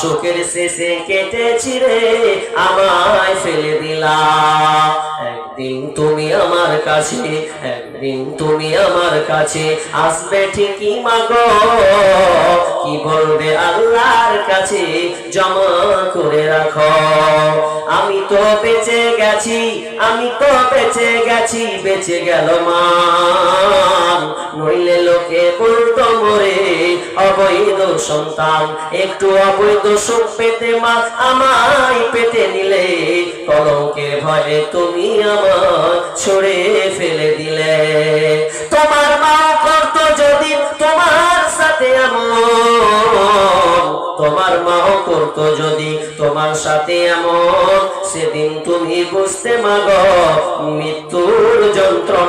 সুখের শেষে কেটে ছিঁড়ে আমায় ফেলে দিলা। একদিন তুমি আমার কাছে, একদিন তুমি আমার কাছে আসবে ঠিকই মাগো। কি বলবে আল্লাহর কাছে জমা করে রাখো। আমি তো বেঁচে গেছি, আমি তো বেঁচে গেছি, বেঁচে গেল মান অবৈধ সন্তান, একটু অবৈধ সুখ পেতে মা আমায় পেতে নিলে, কলঙ্কের ভয়ে তুমি আমার ছড়ে ফেলে দিলে। তোমার মা করতো যদি তোমার সাথে এমন, তোমার মাও করতো যদি তোমার সাথে এমন, সেদিন তুমি বুঝতে মাগ, মৃত্যুর যন্ত্রণা